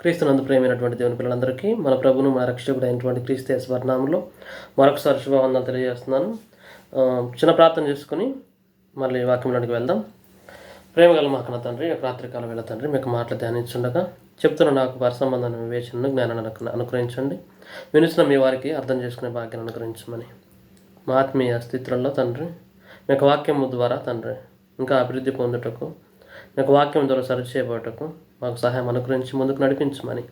క్రీస్తునందు ప్రేమైనటువంటి దేవుని పిల్లలందరికీ మన ప్రభును మన రక్షకుడు అయినటువంటి క్రీస్తు స్వర్ణంలో మరొకసారి శుభవందనలు తెలియజేస్తున్నాను. చిన్న ప్రార్థన చేసుకుని మళ్ళీ వాక్యంలోనికి వెళ్దాం. ప్రేమగల మాకన తండ్రి ఒక యొక్క రాత్రికాలం వెళ్ళ తండ్రి మీకు మాటలు ధ్యానించుండగా చెప్తున్న నాకు పరసంబంధాన్ని వివేచనను జ్ఞానాన్ని అను- అనుగ్రహించండి. వినిచిన మీ వారికి అర్థం చేసుకునే భాగ్యాన్ని అనుగ్రహించమని. మా ఆత్మీయ స్థితులలో తండ్రి మీకు వాక్యము ద్వారా తండ్రి ఇంకా అభివృద్ధి పొందుటకు మీకు వాక్యం ద్వారా సరిచేయబోటకు మాకు సహాయం అనుగ్రహించి ముందుకు నడిపించమని.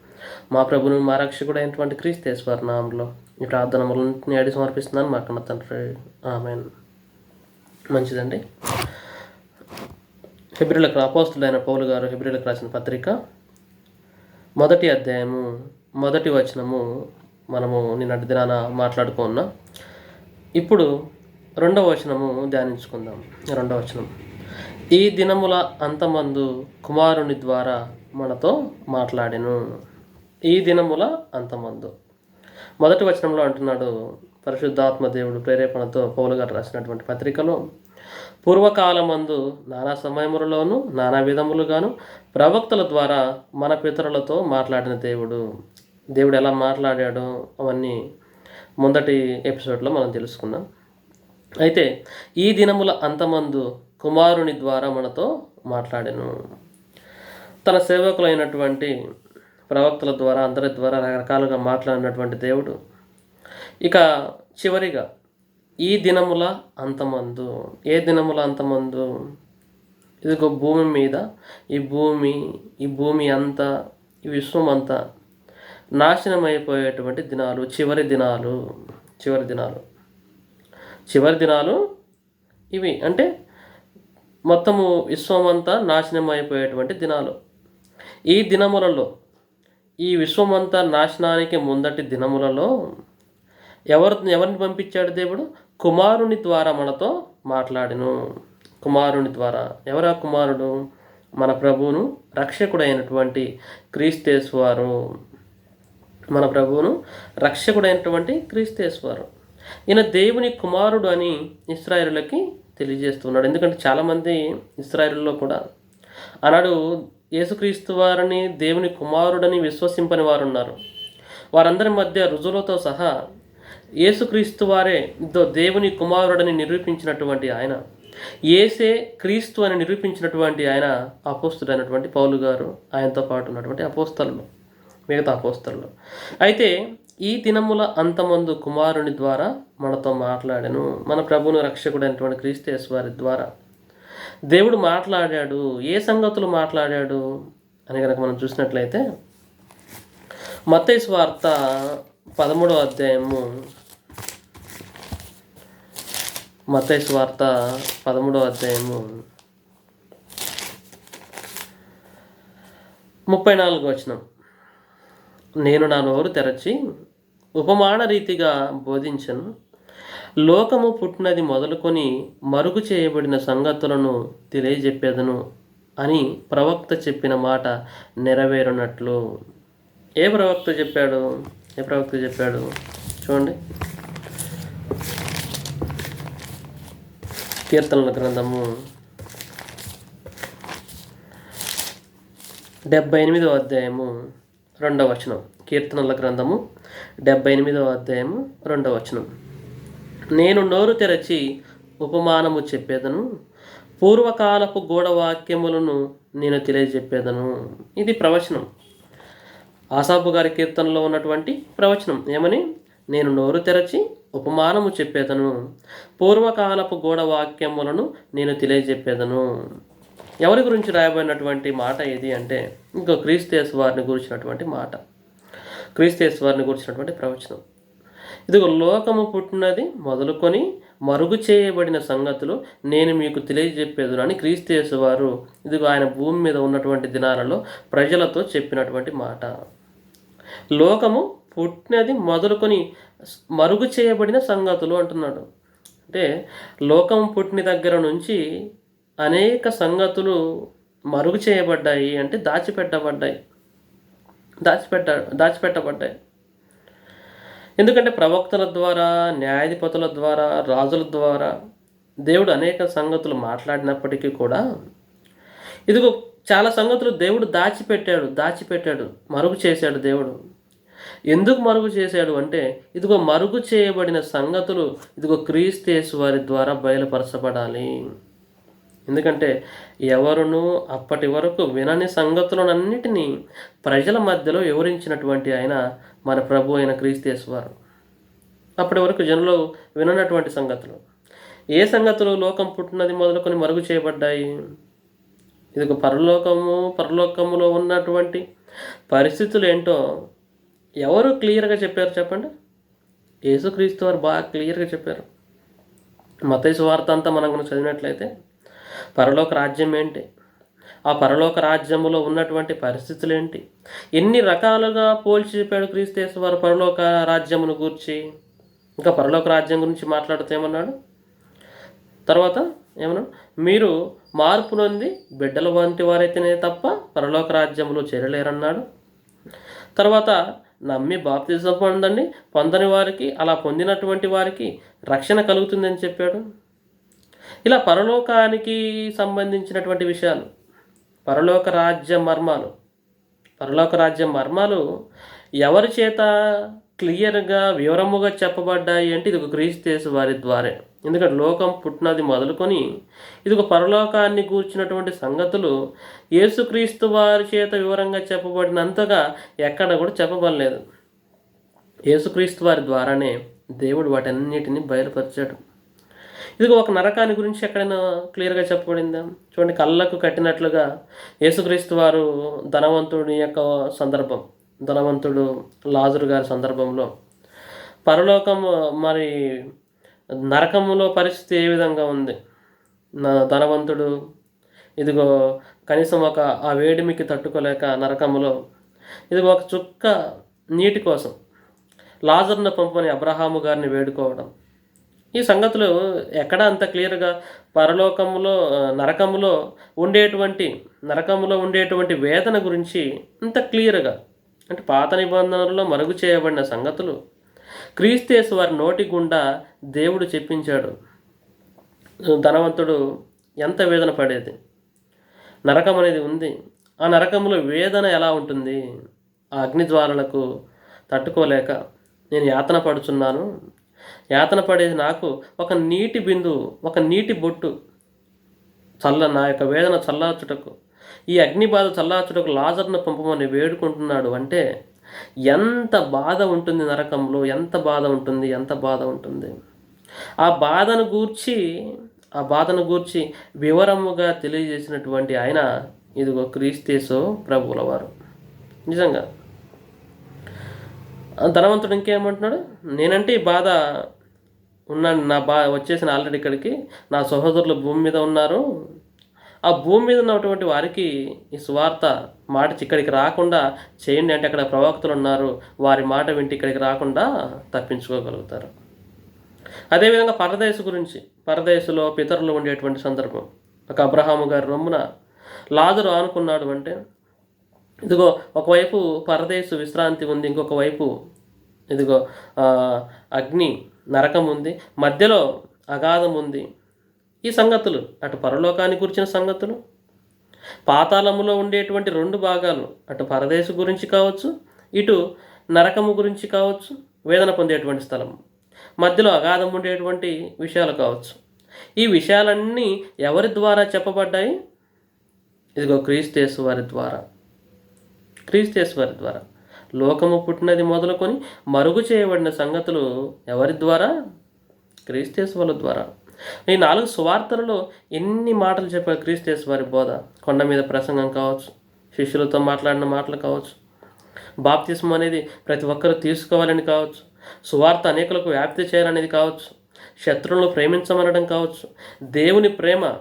మా ప్రభుని మా రక్షకుడు అయినటువంటి క్రీస్తేశ్వర నామంలో ఈ ప్రార్థనములన్నింటినీ అడిగి సమర్పిస్తున్నాను. మా కన్న తండ్రి. ఆమె మంచిదండి. హిబ్రిలకు అపోస్తులైన పౌలు గారు హిబ్రిలకు రాసిన పత్రిక. మొదటి అధ్యాయము మొదటి వచనము మనము నిన్నటి దినాన మాట్లాడుకున్నాం ఇప్పుడు రెండవ వచనము ధ్యానించుకుందాం. రెండవ వచనం. ఈ దినముల అంతమందు కుమారుని ద్వారా మనతో మాట్లాడెను. ఈ దినముల అంతమందు. మొదటి వచనంలో అంటున్నాడు పరిశుద్ధాత్మ దేవుడు ప్రేరేపణతో పౌలు గారు రాసినటువంటి పత్రికలో పూర్వకాలమందు నానా సమయములలోనూ నానా విధములుగాను ప్రవక్తల ద్వారా మన పితరులతో మాట్లాడిన దేవుడు. దేవుడు ఎలా మాట్లాడాడో అవన్నీ ముందటి ఎపిసోడ్లో మనం తెలుసుకున్నాం అయితే ఈ దినముల అంతమందు కుమారుని ద్వారా మనతో మాట్లాడాను. తన సేవకులైనటువంటి ప్రవక్తల ద్వారా అందరి ద్వారా రకరకాలుగా మాట్లాడినటువంటి దేవుడు. ఇక చివరిగా ఈ దినముల అంతమందు ఏ దినముల అంతమందు? ఇదిగో భూమి మీద ఈ భూమి ఈ భూమి అంతా ఈ విశ్వం అంతా నాశనం అయిపోయేటువంటి దినాలు చివరి దినాలు చివరి దినాలు. చివరి దినాలు ఇవి. అంటే మొత్తము విశ్వమంతా నాశనం అయిపోయేటువంటి దినాలు. ఈ దినములలో ఈ విశ్వమంతా నాశనానికి ముందటి దినములలో ఎవరు ఎవరిని పంపించాడు దేవుడు? కుమారుని ద్వారా మనతో మాట్లాడిను. కుమారుని ద్వారా. ఎవరా కుమారుడు? మన ప్రభువును రక్షకుడైనటువంటి క్రీస్తేశ్వారు మన ప్రభువును రక్షకుడైనటువంటి క్రీస్తేశ్వారు ఈయన దేవుని కుమారుడు అని ఇస్రాయేలులకి తెలియజేస్తున్నాడు. ఎందుకంటే చాలామంది ఇస్రాయిల్లో కూడా ఆనాడు యేసుక్రీస్తు వారిని దేవుని కుమారుడని విశ్వసింపని వారు ఉన్నారు వారందరి మధ్య రుజువులతో సహా యేసుక్రీస్తు వారే దేవుని కుమారుడని నిరూపించినటువంటి ఆయన. ఏసే క్రీస్తు అని నిరూపించినటువంటి ఆయన అపోస్తుడైనటువంటి పౌలు గారు ఆయనతో పాటు ఉన్నటువంటి అపోస్తలు మిగతా అపోస్తలు అయితే ఈ దినముల అంతమందు కుమారుని ద్వారా మనతో మాట్లాడాను. మన ప్రభువును రక్షకుడైనటువంటి క్రీస్తు వారి ద్వారా దేవుడు మాట్లాడాడు ఏ సంగతులు మాట్లాడాడు అని కనుక మనం చూసినట్లయితే మత్తయి వార్త పదమూడవ అధ్యాయము మత్తయి వార్త పదమూడవ అధ్యాయము ముప్పై నాలుగు వచనం. నేను నా నోరు తెరచి ఉపమాన రీతిగా బోధించను. లోకము పుట్టినది మొదలుకొని మరుగు చేయబడిన సంగతులను తెలియజెప్పేదను అని ప్రవక్త చెప్పిన మాట నెరవేరునట్లు. ఏ ప్రవక్త చెప్పాడు? ఏ ప్రవక్త చెప్పాడు? చూడండి. కీర్తనల గ్రంథము డెబ్బై ఎనిమిదవ అధ్యాయము రెండవ వచనం. కీర్తనల గ్రంథము డెబ్బై ఎనిమిదవ అధ్యాయము రెండవ వచనం. నేను నోరు తెరచి ఉపమానము చెప్పేదను. పూర్వకాలపు గూఢవాక్యములను నేను తెలియజెప్పేదను. ఇది ప్రవచనం. ఆసాపు గారి కీర్తనలో ఉన్నటువంటి ప్రవచనం. ఏమని? నేను నోరు తెరచి ఉపమానము చెప్పేదను. పూర్వకాలపు గూఢవాక్యములను నేను తెలియజెప్పేదను. ఎవరి గురించి రాయబడినటువంటి మాట ఏది అంటే ఇంకో క్రీస్తేసు వారిని గురించినటువంటి మాట. క్రీస్తేసు వారిని గురించినటువంటి ప్రవచనం. ఇదిగో లోకము పుట్టినది మొదలుకొని మరుగు చేయబడిన సంగతులు నేను మీకు తెలియజెప్పేదును అని క్రీస్తు వారు ఇదిగో ఆయన భూమి మీద ఉన్నటువంటి దినాలలో ప్రజలతో చెప్పినటువంటి మాట. లోకము పుట్టినది మొదలుకొని మరుగు చేయబడిన సంగతులు అంటున్నాడు. అంటే లోకం పుట్టిన దగ్గర నుంచి అనేక సంగతులు మరుగు చేయబడ్డాయి అంటే దాచిపెట్టబడ్డాయి. దాచిపెట్ట దాచిపెట్టబడ్డాయి. ఎందుకంటే ప్రవక్తల ద్వారా న్యాయాధిపతుల ద్వారా రాజుల ద్వారా దేవుడు అనేక సంగతులు మాట్లాడినప్పటికీ కూడా ఇదిగో చాలా సంగతులు దేవుడు దాచిపెట్టాడు దాచిపెట్టాడు మరుగు చేశాడు దేవుడు. ఎందుకు మరుగు చేశాడు అంటే ఇదిగో మరుగు చేయబడిన సంగతులు ఇదిగో క్రీస్తేసు వారి ద్వారా బయలుపరచబడాలి. ఎందుకంటే ఎవరును అప్పటి వరకు వినని సంగతులనన్నిటినీ ప్రజల మధ్యలో వివరించినటువంటి ఆయన మన ప్రభు అయిన క్రీస్తేశ్వరు అప్పటి వరకు జనులు విననటువంటి సంగతులు. ఏ సంగతులు లోకం పుట్టినది మొదలుకొని మరుగు చేయబడ్డాయి? ఇది పరలోకము పరలోకములో ఉన్నటువంటి పరిస్థితులు ఏంటో ఎవరు క్లియర్గా చెప్పారు చెప్పండి? యేసుక్రీస్తు వారు బాగా క్లియర్గా చెప్పారు. మతేసు వార్త అంతా మనం కనుక చదివినట్లయితే పరలోక రాజ్యం ఏంటి? ఆ పరలోక రాజ్యములో ఉన్నటువంటి పరిస్థితులు ఏంటి ఎన్ని రకాలుగా పోల్చి చెప్పాడు క్రీస్తు వారు పరలోక రాజ్యమును గూర్చి? ఇంకా పరలోక రాజ్యం గురించి మాట్లాడుతూ ఏమన్నాడు? తర్వాత ఏమన్నాడు? మీరు మార్పు నొంది బిడ్డల వంటి వారైతేనే తప్ప పరలోక రాజ్యంలో చేరలేరన్నాడు. తర్వాత నమ్మి బాప్తిజం పొందండి పొందని వారికి అలా పొందినటువంటి వారికి రక్షణ కలుగుతుందని చెప్పాడు. ఇలా పరలోకానికి సంబంధించినటువంటి విషయాలు పరలోక రాజ్య మర్మాలు. పరలోక రాజ్య మర్మాలు ఎవరి చేత క్లియర్గా వివరముగా చెప్పబడ్డాయి అంటే ఇది ఒక క్రీస్తు వారి ద్వారే. ఎందుకంటే లోకం పుట్టినది మొదలుకొని ఇది ఒక పరలోకాన్ని కూర్చున్నటువంటి సంగతులు యేసుక్రీస్తు వారి చేత వివరంగా చెప్పబడినంతగా ఎక్కడ కూడా చెప్పబడలేదు. యేసుక్రీస్తు వారి ద్వారానే దేవుడు వాటన్నిటిని బయలుపరిచాడు. ఇది ఒక నరకాన్ని గురించి ఎక్కడైనా క్లియర్గా చెప్పబడిందా చూడండి కళ్ళకు కట్టినట్లుగా యేసుక్రీస్తు వారు ధనవంతుడి యొక్క సందర్భం ధనవంతుడు లాజరు గారి సందర్భంలో. పరలోకం మరి నరకములో పరిస్థితి ఏ విధంగా ఉంది? నా ధనవంతుడు ఇదిగో కనీసం ఒక ఆ వేడిమికి తట్టుకోలేక నరకములో. ఇదిగో ఒక చుక్క నీటి కోసం లాజర్ను పంపని అబ్రహాము గారిని వేడుకోవడం. ఈ సంగతులు ఎక్కడ అంత క్లియర్గా పరలోకములో నరకములో ఉండేటువంటి నరకములో ఉండేటువంటి వేదన గురించి అంత క్లియర్గా అంటే పాత నిబంధనలలో మరుగు చేయబడిన సంగతులు. క్రీస్తేసు వారి నోటి గుండా దేవుడు చెప్పించాడు ధనవంతుడు ఎంత వేదన పడేది? నరకం అనేది ఉంది. ఆ నరకంలో వేదన ఎలా ఉంటుంది? ఆ అగ్నిజ్వాలలకు తట్టుకోలేక నేను యాతన పడుచున్నాను. యాతన పడేది నాకు ఒక నీటి బిందువు ఒక నీటి బొట్టు చల్ల నా యొక్క వేదన చల్లార్చుటకు. ఈ అగ్ని బాధ చల్లార్చుటకు లాజర్ను పంపమని వేడుకుంటున్నాడు అంటే ఎంత బాధ ఉంటుంది నరకంలో ఎంత బాధ ఉంటుంది ఎంత బాధ ఉంటుంది. ఆ బాధను గూర్చి ఆ బాధను గూర్చి వివరముగా తెలియజేసినటువంటి ఆయన ఇదిగో క్రీస్తేశో ప్రభువుల వారు. నిజంగా ధనవంతుడు ఇంకేమంటున్నాడు? నేనంటే ఈ బాధ ఉన్నాను. నా బా వచ్చేసిన ఆల్రెడీ ఇక్కడికి. నా సహోదరులు భూమి మీద ఉన్నారు. ఆ భూమి మీద ఉన్నటువంటి వారికి ఈ సువార్త మాట ఇక్కడికి రాకుండా చేయండి అంటే అక్కడ ప్రవక్తలు ఉన్నారు. వారి మాట వింటి ఇక్కడికి రాకుండా తప్పించుకోగలుగుతారు. అదేవిధంగా పరదేశు గురించి పరదేశులో పితరులు ఉండేటువంటి సందర్భం. ఒక అబ్రహాము గారి రొమ్మున లాజరు ఆనుకున్నాడు అంటే ఇదిగో ఒకవైపు పరదేశు విశ్రాంతి ఉంది ఇంకొక వైపు ఇదిగో అగ్ని నరకం ఉంది మధ్యలో అగాధం ఉంది. ఈ సంగతులు అటు పరలోకాన్ని గురించిన సంగతులు పాతాళములో ఉండేటువంటి రెండు భాగాలు అటు పరదేశు గురించి కావచ్చు ఇటు నరకము గురించి కావచ్చు వేదన పొందేటువంటి స్థలం మధ్యలో అగాధం ఉండేటువంటి విషయాలు కావచ్చు. ఈ విషయాలన్నీ ఎవరి ద్వారా చెప్పబడ్డాయి? ఇదిగో క్రీస్తేశ్వరి వారి ద్వారా. క్రీస్తేశ్వరి వారి ద్వారా. లోకము పుట్టినది మొదలుకొని మరుగు చేయబడిన సంగతులు ఎవరి ద్వారా? క్రీస్తేశ్వరుల వాళ్ళ ద్వారా. ఈ నాలుగు సువార్తలలో ఎన్ని మాటలు చెప్పారు క్రీస్తేశ్వరి వారి బోధ? కొండ మీద ప్రసంగం కావచ్చు శిష్యులతో మాట్లాడిన మాటలు కావచ్చు బాప్తిస్మం అనేది ప్రతి ఒక్కరూ తీసుకోవాలని కావచ్చు సువార్త అనేకులకు వ్యాప్తి చేయాలనేది కావచ్చు శత్రువులను ప్రేమించమనడం కావచ్చు దేవుని ప్రేమ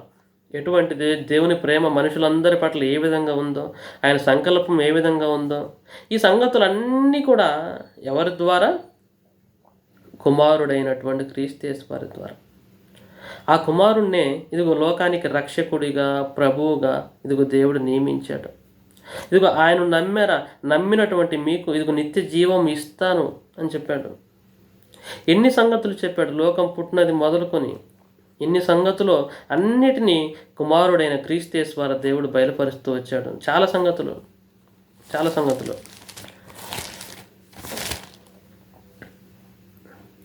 ఎటువంటిది? దేవుని ప్రేమ మనుషులందరి పట్ల ఏ విధంగా ఉందో ఆయన సంకల్పం ఏ విధంగా ఉందో ఈ సంగతులన్నీ కూడా ఎవరి ద్వారా? కుమారుడైనటువంటి క్రీస్తేస్ వారి ద్వారా. ఆ కుమారుణ్ణే ఇదిగో లోకానికి రక్షకుడిగా ప్రభువుగా ఇదిగో దేవుడు నియమించాడు. ఇదిగో ఆయన నమ్మారా? నమ్మినటువంటి మీకు ఇదిగో నిత్య జీవం ఇస్తాను అని చెప్పాడు. ఎన్ని సంగతులు చెప్పాడు? లోకం పుట్టినది మొదలుకొని ఇన్ని సంగతులు అన్నిటినీ కుమారుడైన క్రీస్తేశ్వర దేవుడు బయలుపరుస్తూ వచ్చాడు. చాలా సంగతులు. చాలా సంగతులు.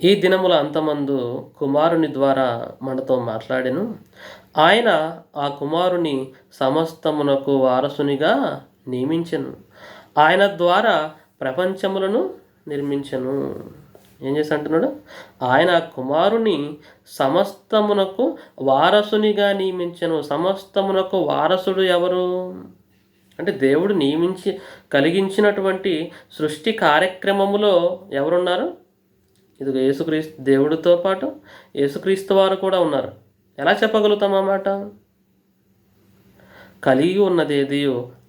ఈ దినముల అంతమందు కుమారుని ద్వారా మనతో మాట్లాడాను. ఆయన ఆ కుమారుని సమస్తమునకు వారసునిగా నియమించను. ఆయన ద్వారా ప్రపంచములను నిర్మించను. ఏం చేసి అంటున్నాడు? ఆయన కుమారుని సమస్తమునకు వారసునిగా నియమించను. సమస్తమునకు వారసుడు ఎవరు? అంటే దేవుడు నియమించి కలిగించినటువంటి సృష్టి కార్యక్రమములో ఎవరున్నారు? ఇది యేసుక్రీస్తు దేవుడితో పాటు యేసుక్రీస్తు వారు కూడా ఉన్నారు. ఎలా చెప్పగలుగుతాం అన్నమాట కలిగి ఉన్నది ఏది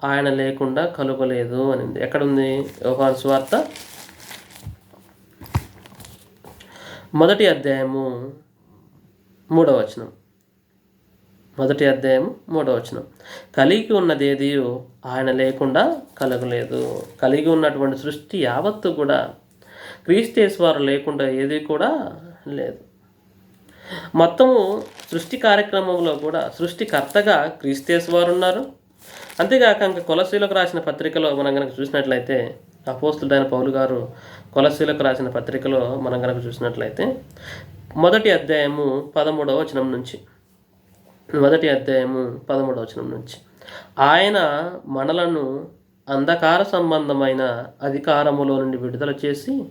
ఆయన లేకుండా కలుగలేదు అనింది. ఎక్కడుంది యోహాన్ స్వార్త? మొదటి అధ్యాయము మూడవ వచనం. మొదటి అధ్యాయం మూడవ వచనం. కలిగి ఉన్నదేది ఆయన లేకుండా కలగలేదు. కలిగి ఉన్నటువంటి సృష్టి యావత్తు కూడా క్రీస్తేశ్వరు లేకుండా ఏది కూడా లేదు. మొత్తము సృష్టి కార్యక్రమంలో కూడా సృష్టికర్తగా క్రీస్తేశ్వరు ఉన్నారు అంతేగాక ఇంకా కొలసీలకు రాసిన పత్రికలో మనం కనుక చూసినట్లయితే అపోస్తుడైన పౌలు గారు కొలశీలకు రాసిన పత్రికలో మనం కనుక చూసినట్లయితే మొదటి అధ్యాయము పదమూడవ వచనం నుంచి. మొదటి అధ్యాయము పదమూడవ వచనం నుంచి. ఆయన మనలను అంధకార సంబంధమైన అధికారములో నుండి విడుదల చేసి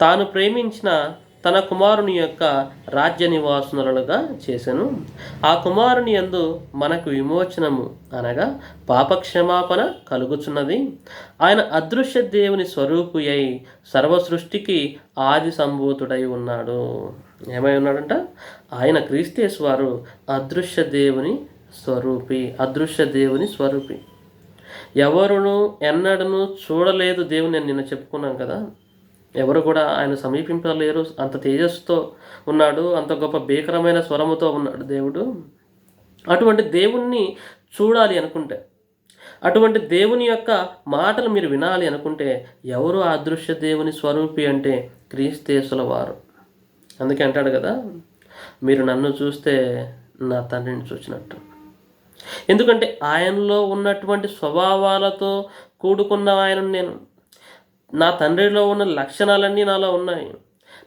తాను ప్రేమించిన తన కుమారుని యొక్క రాజ్య నివాసునులుగా చేసెను. ఆ కుమారుని యందు మనకు విమోచనము అనగా పాపక్షమాపణ కలుగుచున్నది. ఆయన అదృశ్య దేవుని స్వరూపు అయి సర్వ సృష్టికి ఆది సంభూతుడై ఉన్నాడు. ఏమై ఉన్నాడంట? ఆయన క్రీస్తేశ్వారు అదృశ్య దేవుని స్వరూపి అదృశ్య దేవుని స్వరూపి. ఎవరును ఎన్నడను చూడలేదు దేవుని నేను నిన్న చెప్పుకున్నాం కదా. ఎవరు కూడా ఆయన సమీపింపలేరు. అంత తేజస్సుతో ఉన్నాడు. అంత గొప్ప భీకరమైన స్వరముతో ఉన్నాడు దేవుడు. అటువంటి దేవుణ్ణి చూడాలి అనుకుంటే అటువంటి దేవుని యొక్క మాటలు మీరు వినాలి అనుకుంటే ఎవరు అదృశ్య దేవుని స్వరూపి అంటే క్రీస్తేసుల వారు. అందుకే అంటాడు కదా మీరు నన్ను చూస్తే నా తండ్రిని చూసినట్టు ఎందుకంటే ఆయనలో ఉన్నటువంటి స్వభావాలతో కూడుకున్న ఆయన నేను నా తండ్రిలో ఉన్న లక్షణాలన్నీ నాలో ఉన్నాయి.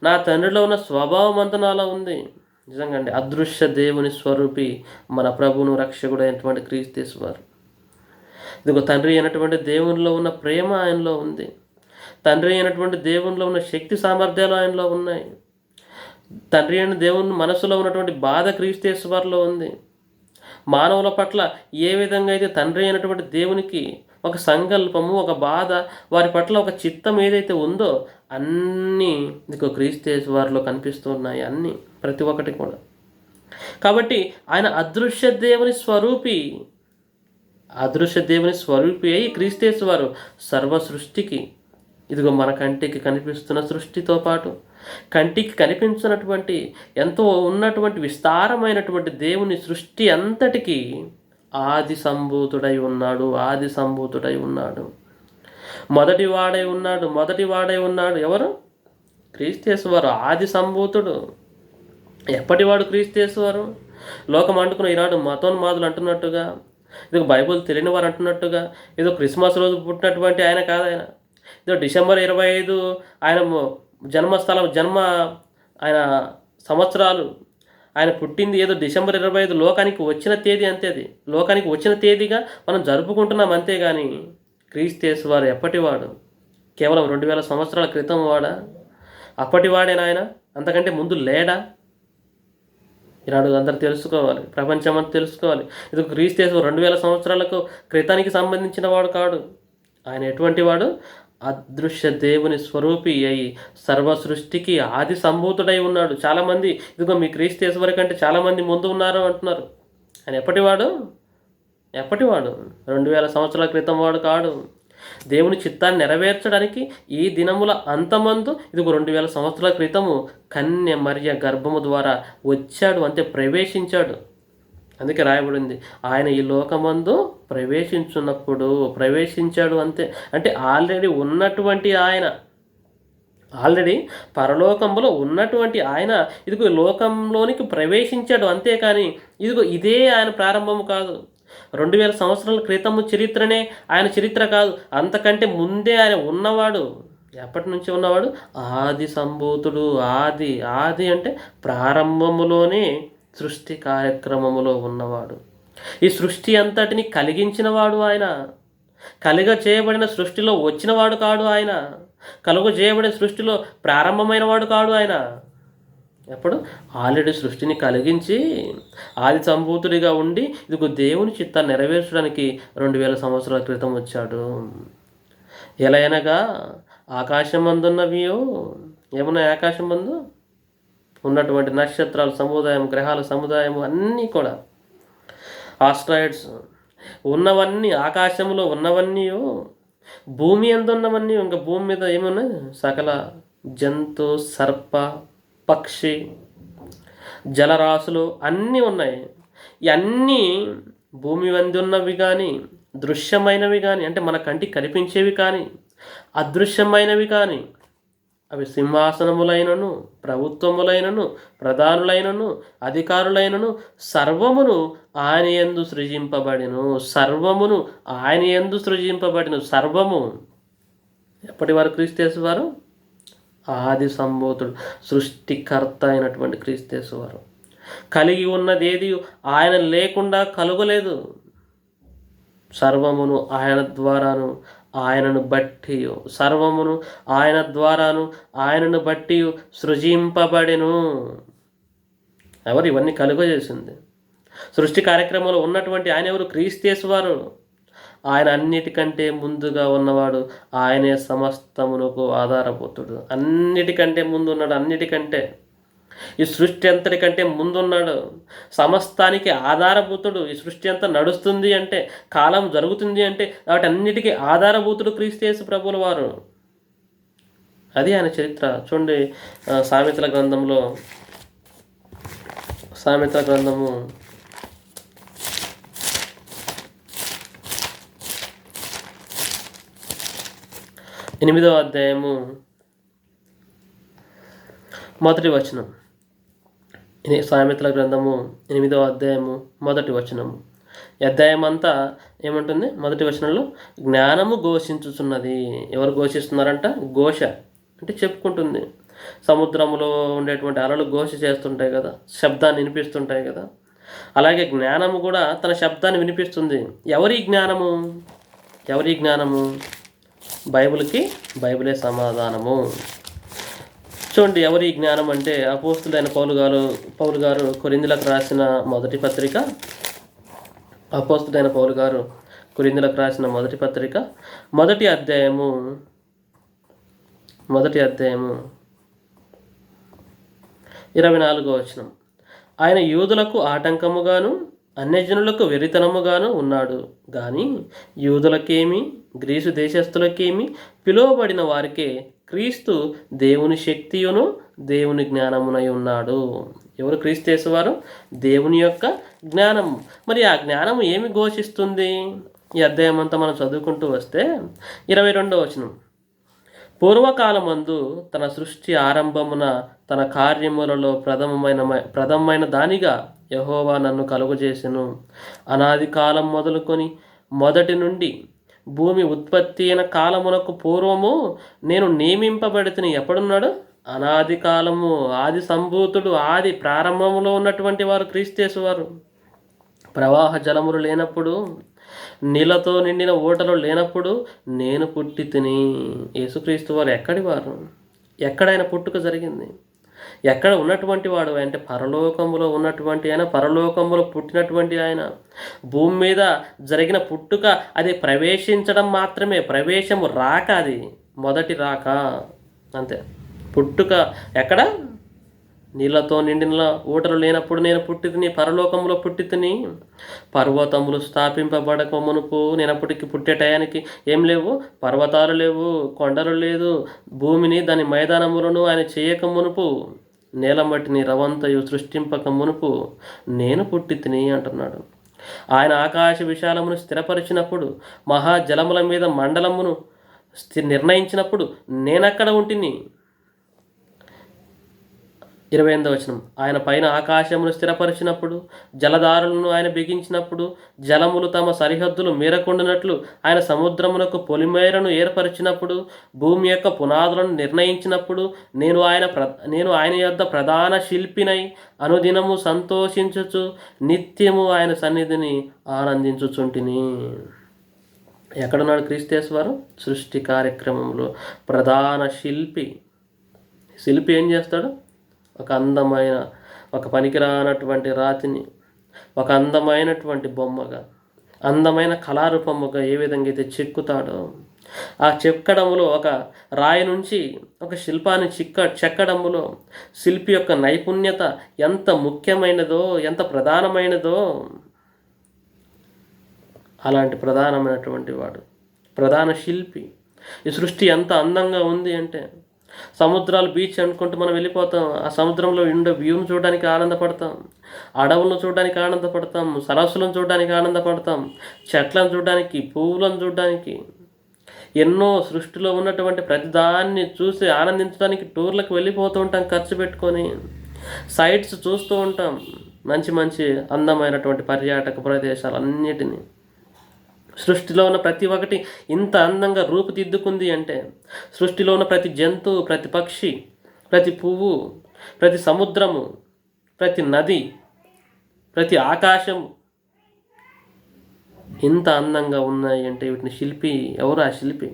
నా తండ్రిలో ఉన్న స్వభావం అంతా నాలో ఉంది. నిజంగా అండి అదృశ్య దేవుని స్వరూపి మన ప్రభువును రక్షకుడు అయినటువంటి క్రీస్తేశ్వరు ఇదిగో తండ్రి అయినటువంటి దేవునిలో ఉన్న ప్రేమ ఆయనలో ఉంది. తండ్రి అయినటువంటి దేవునిలో ఉన్న శక్తి సామర్థ్యాలు ఆయనలో ఉన్నాయి. తండ్రి అయిన దేవుని మనసులో ఉన్నటువంటి బాధ క్రీస్తేశ్వర్లో ఉంది. మానవుల పట్ల ఏ విధంగా అయితే తండ్రి అయినటువంటి దేవునికి ఒక సంకల్పము ఒక బాధ వారి పట్ల ఒక చిత్తం ఏదైతే ఉందో అన్నీ ఇదిగో క్రీస్తేసు వారిలో కనిపిస్తూ ఉన్నాయి అన్నీ ప్రతి ఒక్కటి కూడా. కాబట్టి ఆయన అదృశ్య దేవుని స్వరూపి అదృశ్య దేవుని స్వరూపి అయి క్రీస్తేసు వారు సర్వ సృష్టికి ఇదిగో మన కంటికి కనిపిస్తున్న సృష్టితో పాటు కంటికి కనిపించినటువంటి ఎంతో ఉన్నటువంటి విస్తారమైనటువంటి దేవుని సృష్టి అంతటికి ఆది సంభూతుడై ఉన్నాడు ఆది సంభూతుడై ఉన్నాడు. మొదటి వాడై ఉన్నాడు మొదటి వాడై ఉన్నాడు. ఎవరు? క్రీస్తేశ్వరు ఆది సంభూతుడు. ఎప్పటివాడు క్రీస్తేశ్వరు? లోకం అంటుకున్న ఈనాడు మతోన్మాదులు అంటున్నట్టుగా ఇది బైబుల్ తెలియని వారు అంటున్నట్టుగా ఇదో క్రిస్మస్ రోజు పుట్టినటువంటి ఆయన కాదు ఆయన. ఇదో డిసెంబర్ ఇరవై ఐదు ఆయన జన్మస్థలం జన్మ ఆయన సంవత్సరాలు ఆయన పుట్టింది ఏదో డిసెంబర్ ఇరవై ఐదు లోకానికి వచ్చిన తేదీ అంతేది లోకానికి వచ్చిన తేదీగా మనం జరుపుకుంటున్నాం అంతేగాని క్రీస్తేసు వారు ఎప్పటివాడు? కేవలం రెండు వేల సంవత్సరాల క్రితం వాడా? అప్పటివాడేనా ఆయన అంతకంటే ముందు లేడా? ఈనాడు అందరు తెలుసుకోవాలి. ప్రపంచం అంతా తెలుసుకోవాలి. ఇది క్రీస్తేసు రెండు వేల సంవత్సరాలకు క్రితానికి సంబంధించిన వాడు కాడు. ఆయన ఎటువంటి వాడు? అదృశ్య దేవుని స్వరూపి అయి సర్వ సృష్టికి ఆది సంభూతుడై ఉన్నాడు. చాలామంది ఇదిగో మీ క్రీస్తేశ్వరి కంటే చాలామంది ముందు ఉన్నారు అంటున్నారు. ఆయన ఎప్పటివాడు? ఎప్పటివాడు? రెండు వేల సంవత్సరాల క్రితం వాడు కాడు. దేవుని చిత్తాన్ని నెరవేర్చడానికి ఈ దినముల అంతమందు ఇదిగో రెండు వేల సంవత్సరాల క్రితము కన్య మరియ గర్భము ద్వారా వచ్చాడు అంతే ప్రవేశించాడు. అందుకే రాయబడింది ఆయన ఈ లోకమందు ప్రవేశించున్నప్పుడు ప్రవేశించాడు అంతే. అంటే ఆల్రెడీ ఉన్నటువంటి ఆయన ఆల్రెడీ పరలోకంలో ఉన్నటువంటి ఆయన ఇదిగో లోకంలోనికి ప్రవేశించాడు అంతేకాని ఇదిగో ఇదే ఆయన ప్రారంభము కాదు. రెండు వేల సంవత్సరాల క్రితము చరిత్రనే ఆయన చరిత్ర కాదు. అంతకంటే ముందే ఆయన ఉన్నవాడు ఎప్పటి నుంచి ఉన్నవాడు? ఆది సంభూతుడు ఆది ఆది అంటే ప్రారంభములోనే సృష్టి కార్యక్రమములో ఉన్నవాడు. ఈ సృష్టి అంతటిని కలిగించినవాడు ఆయన. కలిగ చేయబడిన సృష్టిలో వచ్చినవాడు కాడు ఆయన. కలుగు చేయబడిన సృష్టిలో ప్రారంభమైన వాడు కాడు ఆయన. ఎప్పుడు? ఆల్రెడీ సృష్టిని కలిగించి ఆది సంభూతుడిగా ఉండి ఇదిగో దేవుని చిత్తాన్ని నెరవేర్చడానికి రెండు వేల సంవత్సరాల క్రితం వచ్చాడు. ఎలా అనగా ఆకాశం అందున్నవియో ఏమన్నా ఆకాశం మందు? ఉన్నటువంటి నక్షత్రాలు సముదాయం గ్రహాల సముదాయం అన్నీ కూడా. ఆస్ట్రాయిడ్స్ ఉన్నవన్నీ ఆకాశంలో ఉన్నవన్నీ భూమి ఎందున్నవన్నీ ఇంకా భూమి మీద ఏమున్నాయి? సకల జంతు సర్ప పక్షి జలరాశులు అన్నీ ఉన్నాయి. ఇవన్నీ భూమి వంది ఉన్నవి కానీ దృశ్యమైనవి కానీ అంటే మన కంటికి కనిపించేవి కానీ అదృశ్యమైనవి కానీ అవి సింహాసనములైనను ప్రభుత్వములైనను ప్రధానులైనను అధికారులైనను సర్వమును ఆయన ఎందు సృజింపబడిను. సర్వమును ఆయన ఎందు సృజింపబడిన. సర్వము. ఎప్పటి వరకు క్రీస్తేసు వారు? ఆది సంబోధుడు సృష్టికర్త అయినటువంటి క్రీస్తేసు వారు. కలిగి ఉన్నదేది ఆయన లేకుండా కలుగలేదు. సర్వమును ఆయన ద్వారాను ఆయనను బట్టి సర్వమును ఆయన ద్వారాను ఆయనను బట్టి సృజింపబడెను. ఎవరు ఇవన్నీ కలుగజేసింది? సృష్టి కార్యక్రమంలో ఉన్నటువంటి ఆయన ఎవరు? క్రీస్తేశ్వరు ఆయన అన్నిటికంటే ముందుగా ఉన్నవాడు ఆయనే సమస్తమునకు ఆధారపోతుడు. అన్నిటికంటే ముందు ఉన్నాడు అన్నిటికంటే. ఈ సృష్టి అంతటికంటే ముందున్నాడు. సమస్తానికి ఆధారభూతుడు. ఈ సృష్టి అంతా నడుస్తుంది అంటే కాలం జరుగుతుంది అంటే వాటన్నిటికీ ఆధారభూతుడు క్రీస్తేసు ప్రభుల వారు. అది ఆయన చరిత్ర. చూడండి సామెతల గ్రంథంలో సామెతల గ్రంథము. ఎనిమిదవ అధ్యాయము. మొదటి వచనం. సామెతల గ్రంథము ఎనిమిదవ అధ్యాయము మొదటి వచనము. అధ్యాయం అంతా ఏమంటుంది? మొదటి వచనంలో జ్ఞానము ఘోషించుచున్నది. ఎవరు ఘోషిస్తున్నారంట? ఘోష అంటే చెప్పుకుంటుంది. సముద్రంలో ఉండేటువంటి అలలు ఘోష చేస్తుంటాయి కదా శబ్దాన్ని వినిపిస్తుంటాయి కదా. అలాగే జ్ఞానము కూడా తన శబ్దాన్ని వినిపిస్తుంది. ఎవరి జ్ఞానము? ఎవరి జ్ఞానము? బైబిల్కి బైబిలే సమాధానము. చూడండి ఎవరి జ్ఞానం అంటే అపోస్తులైన పౌలు గారు పౌలు గారు కొరిందులకు రాసిన మొదటి పత్రిక. అపోస్తులైన పౌలు గారు కొరిందులకు రాసిన మొదటి పత్రిక. మొదటి అధ్యాయము మొదటి అధ్యాయము. ఇరవై నాలుగో వచనం. ఆయన యూదులకు ఆటంకముగాను అన్యజనులకు వెరితనముగాను ఉన్నాడు. కానీ యూదులకేమి గ్రీసు దేశస్థులకేమి పిలువబడిన వారికే క్రీస్తు దేవుని శక్తియును దేవుని జ్ఞానమునై ఉన్నాడు. ఎవరు క్రీస్తు చేసేవారు దేవుని యొక్క జ్ఞానము. మరి ఆ జ్ఞానం ఏమి ఘోషిస్తుంది? ఈ అధ్యాయం అంతా మనం చదువుకుంటూ వస్తే ఇరవై రెండో వచనం. పూర్వకాలమందు తన సృష్టి ఆరంభమున తన కార్యములలో ప్రథమమైన ప్రథమమైన దానిగా యహోవా నన్ను కలుగజేసెను. అనాది కాలం మొదలుకొని మొదటి నుండి భూమి ఉత్పత్తి అయిన కాలమునకు పూర్వము నేను నియమింపబడితిని ఎప్పుడున్నాడు? అనాది కాలము ఆది సంభూతుడు ఆది ప్రారంభంలో ఉన్నటువంటి వారు క్రీస్తేసు వారు. ప్రవాహ జలములు లేనప్పుడు నీళ్ళతో నిండిన ఓటలు లేనప్పుడు నేను పుట్టి తిని యేసుక్రీస్తు వారు ఎక్కడి వారు? ఎక్కడైనా పుట్టుక జరిగింది. ఎక్కడ ఉన్నటువంటి వాడు అంటే పరలోకములో ఉన్నటువంటి ఆయన పరలోకములో పుట్టినటువంటి ఆయన. భూమి మీద జరిగిన పుట్టుక అది ప్రవేశించడం మాత్రమే ప్రవేశము రాక అది. మొదటి రాక. అంతే. పుట్టుక ఎక్కడ? నీళ్ళతో నిండిన ఊటలు లేనప్పుడు నేను పుట్టితిని పరలోకంలో పుట్టితిని. పర్వతములు స్థాపింపబడక మునుపు నేను అప్పటికి పుట్టే టయానికి ఏం లేవు? పర్వతాలు లేవు కొండలు లేదు. భూమిని దాని మైదానములను ఆయన చేయక మునుపు నేలమట్టిని రవంతయు సృష్టింపక మునుపు నేను పుట్టి తిని అంటున్నాడు. ఆయన ఆకాశ విశాలమును స్థిరపరిచినప్పుడు మహాజలముల మీద మండలమును నిర్ణయించినప్పుడు నేనక్కడ ఉంటిని. ఇరవై ఎనిమిదవ వచనం. ఆయన పైన ఆకాశమును స్థిరపరిచినప్పుడు జలధారులను ఆయన బిగించినప్పుడు జలములు తమ సరిహద్దులు మీరకుండినట్లు ఆయన సముద్రమునకు పొలిమేరను ఏర్పరిచినప్పుడు భూమి యొక్క పునాదులను నిర్ణయించినప్పుడు నేను ఆయన ప్ర నేను ఆయన యొద్ద ప్రధాన శిల్పినై అనుదినము సంతోషించుచు నిత్యము ఆయన సన్నిధిని ఆనందించుచుంటిని. ఎక్కడున్నాడు క్రీస్తేశ్వరం సృష్టి కార్యక్రమంలో ప్రధాన శిల్పి. శిల్పి ఏం చేస్తాడు? ఒక అందమైన ఒక పనికిరానటువంటి రాతిని ఒక అందమైనటువంటి బొమ్మగా అందమైన కళారూపముగా ఏ విధంగా అయితే చెక్కుతాడో ఆ చెక్కడములో ఒక రాయి నుంచి ఒక శిల్పాన్ని చిక్క చెక్కడములో శిల్పి యొక్క నైపుణ్యత ఎంత ముఖ్యమైనదో ఎంత ప్రధానమైనదో అలాంటి ప్రధానమైనటువంటి వాడు ప్రధాన శిల్పి. ఈ సృష్టి ఎంత అందంగా ఉంది అంటే సముద్రాలు బీచ్ అనుకుంటూ మనం వెళ్ళిపోతాం. ఆ సముద్రంలో ఉండే వ్యూను చూడడానికి ఆనందపడతాం. అడవులను చూడడానికి ఆనందపడతాం. సరస్సులను చూడడానికి ఆనందపడతాం. చెట్లను చూడడానికి పువ్వులను చూడడానికి. ఎన్నో సృష్టిలో ఉన్నటువంటి ప్రతిదాన్ని చూసి ఆనందించడానికి టూర్లకు వెళ్ళిపోతూ ఉంటాం ఖర్చు పెట్టుకొని. సైట్స్ చూస్తూ ఉంటాం. మంచి మంచి అందమైనటువంటి పర్యాటక ప్రదేశాలు అన్నిటినీ సృష్టిలో ఉన్న ప్రతి ఒక్కటి ఇంత అందంగా రూపుదిద్దుకుంది అంటే సృష్టిలో ఉన్న ప్రతి జంతువు ప్రతి పక్షి ప్రతి పువ్వు ప్రతి సముద్రము ప్రతి నది ప్రతి ఆకాశం ఇంత అందంగా ఉన్నాయి అంటే వీటిని శిల్పి ఎవరు ఆ శిల్పి?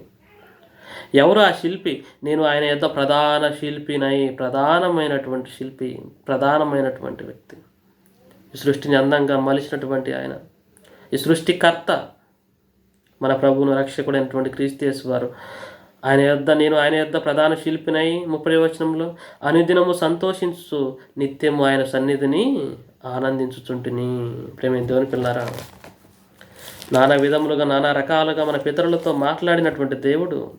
ఎవరు ఆ శిల్పి? నేను ఆయన యొక్క ప్రధాన శిల్పినై ప్రధానమైనటువంటి శిల్పి ప్రధానమైనటువంటి వ్యక్తి. ఈ సృష్టిని అందంగా మలిచినటువంటి ఆయన. ఈ సృష్టికర్త మన ప్రభువును రక్షకుడైనటువంటి క్రీస్తేసు వారు. ఆయన యొద్ద నేను ఆయన యొద్ద ప్రధాన శిల్పినై ముప్పై వచనంలో అనుదినము సంతోషించు నిత్యము ఆయన సన్నిధిని ఆనందించుచుంటిని. ప్రేమ దేవుని పిల్లారా నానా విధములుగా నానా రకాలుగా మన పితరులతో మాట్లాడినటువంటి దేవుడు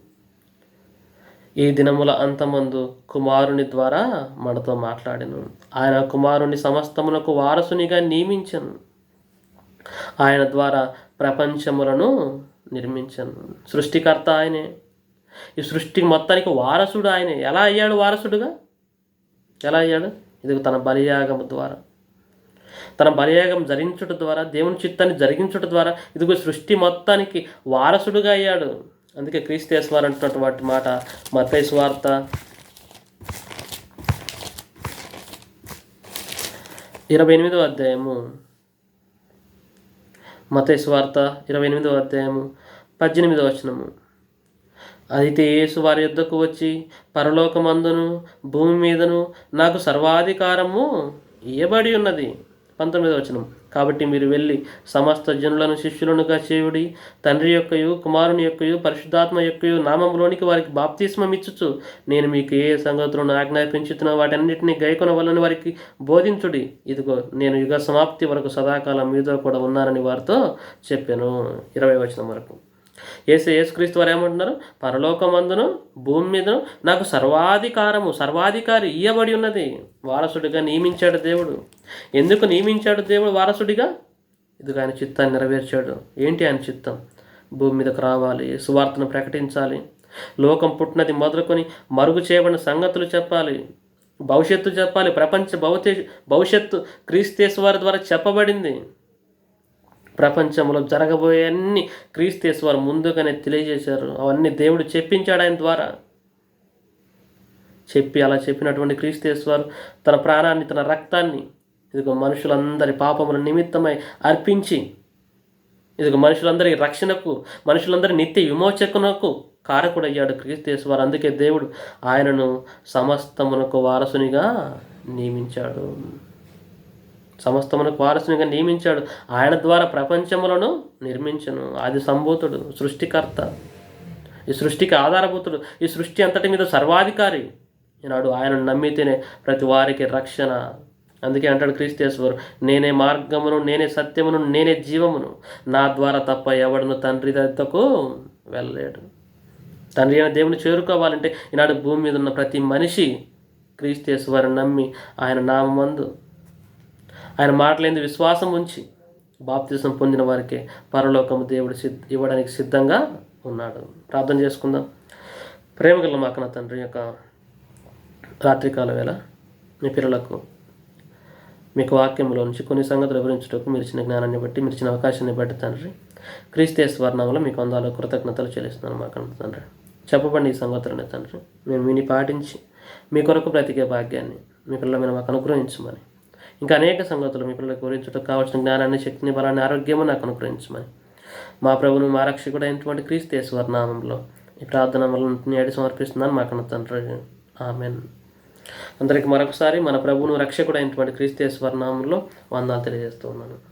ఈ దినముల అంతమందు కుమారుని ద్వారా మనతో మాట్లాడను. ఆయన కుమారుని సమస్తమునకు వారసునిగా నియమించను. ఆయన ద్వారా ప్రపంచములను నిర్మించను. సృష్టికర్త ఆయనే. ఈ సృష్టి మొత్తానికి వారసుడు ఆయనే. ఎలా అయ్యాడు వారసుడుగా? ఎలా అయ్యాడు? ఇది తన బలియాగము ద్వారా. తన బలియాగం జరిగించుట ద్వారా దేవుని చిత్తాన్ని జరిగించుట ద్వారా ఇదిగో సృష్టి మొత్తానికి వారసుడుగా అయ్యాడు. అందుకే క్రీస్తేశ్వర్ అంటున్నటువంటి వాటి మాట మతై స్వార్త. ఇరవై ఎనిమిదో అధ్యాయము. మతై స్వార్త ఇరవై ఎనిమిదవ అధ్యాయము పద్దెనిమిదవ వచనము. అయితే యేసు వారి యుద్ధకు వచ్చి పరలోకమందును భూమి మీదను నాకు సర్వాధికారము ఇయ్యబడి ఉన్నది. పంతొమ్మిదవ వచనం కాబట్టి మీరు వెళ్ళి సమస్త జనులను శిష్యులనుగా చేయుడి తండ్రి యొక్కయు కుమారుని యొక్కయు పరిశుద్ధాత్మ యొక్కయు నామంలోనికి వారికి బాప్తిస్మం ఇచ్చుచు నేను మీకు ఏ సంగతులను ఆజ్ఞాపించుతున్న వాటన్నిటిని గైకొన వలన వారికి బోధించుడి. ఇదిగో నేను యుగ సమాప్తి వరకు సదాకాలం మీతో కూడా ఉన్నానని వారితో చెప్పాను. ఇరవై వచనం వరకు. ఏసు యేసుక్రీస్తు వారు ఏమంటున్నారు? పరలోకమందును భూమి మీదను నాకు సర్వాధికారము సర్వాధికారి ఇయ్యబడి ఉన్నది. వారసుడిగా నియమించాడు దేవుడు. ఎందుకు నియమించాడు దేవుడు వారసుడిగా? ఇదిగా ఆయన చిత్తాన్ని నెరవేర్చాడు. ఏంటి ఆయన చిత్తం? భూమి మీదకు రావాలి సువార్తను ప్రకటించాలి లోకం పుట్టినది మొదలుకొని మరుగు చేయబడిన సంగతులు చెప్పాలి భవిష్యత్తు చెప్పాలి ప్రపంచ భౌతే భవిష్యత్తు క్రీస్తేశ్వర ద్వారా చెప్పబడింది. ప్రపంచంలో జరగబోయే అన్ని క్రీస్తేశ్వరు ముందుగానే తెలియజేశారు. అవన్నీ దేవుడు చెప్పించాడు ఆయన ద్వారా. చెప్పి అలా చెప్పినటువంటి క్రీస్తేశ్వరు తన ప్రాణాన్ని తన రక్తాన్ని ఇదిగో మనుషులందరి పాపముల నిమిత్తమై అర్పించి ఇదిగో మనుషులందరి రక్షణకు మనుషులందరి నిత్య విమోచకునకు కారకుడయ్యాడు క్రీస్తేశ్వరు అందుకే దేవుడు ఆయనను సమస్తమునకు వారసునిగా నియమించాడు. సమస్తమునకు వారసునిగా నియమించాడు. ఆయన ద్వారా ప్రపంచములను నిర్మించను. ఆది సంభూతుడు సృష్టికర్త. ఈ సృష్టికి ఆధారభూతుడు. ఈ సృష్టి అంతటి మీద సర్వాధికారి. ఈనాడు ఆయనను నమ్మితేనే ప్రతి వారికి రక్షణ. అందుకే అంటాడు క్రీస్తేశ్వరు నేనే మార్గమును నేనే సత్యమును నేనే జీవమును. నా ద్వారా తప్ప ఎవడను తండ్రి దత్తకు వెళ్ళలేడు. తండ్రి అయిన దేవుని చేరుకోవాలంటే ఈనాడు భూమి మీద ఉన్న ప్రతి మనిషి క్రీస్తేశ్వరుని నమ్మి ఆయన నామందు ఆయన మాట్లాడింది విశ్వాసం ఉంచి బాప్తిజం పొందిన వారికే పరలోకము దేవుడు సిద్ధ ఇవ్వడానికి సిద్ధంగా ఉన్నాడు. ప్రార్థన చేసుకుందాం. ప్రేమగల మాకన తండ్రి యొక్క రాత్రికాల వేళ మీ పిల్లలకు మీకు వాక్యంలో నుంచి కొన్ని సంగతులు వివరించడానికి మీరు ఇచ్చిన జ్ఞానాన్ని బట్టి మీరు ఇచ్చిన అవకాశాన్ని బట్టి తండ్రి క్రీస్తేశ్వర్ణంలో మీకు అందాలో కృతజ్ఞతలు చెల్లిస్తున్నాను మాకు తండ్రి. చెప్పబడి ఈ సంగతులని తండ్రి మేము విని పాటించి మీ కొరకు బ్రతికే భాగ్యాన్ని మీ పిల్లల మీద మాకు అనుగ్రహించమని ఇంకా అనేక సంగతులు మీ పిల్లలకు వివరించుటకు కావాల్సిన జ్ఞానాన్ని శక్తిని బలాన్ని ఆరోగ్యము నాకు అనుగ్రహించమని. మా ప్రభును మా రక్షకుడు అయినటువంటి క్రీస్తేశ్వర నామంలో ఈ ప్రార్థన వల్ల నేడు సమర్పిస్తున్నాను. మాకన్న తండ్రి ఆమెన్. అందరికి మరొకసారి మన ప్రభువును రక్షకుడు అయినటువంటి క్రీస్తేశ్వర నామంలో వందనాలు తెలియజేస్తూ ఉన్నాను.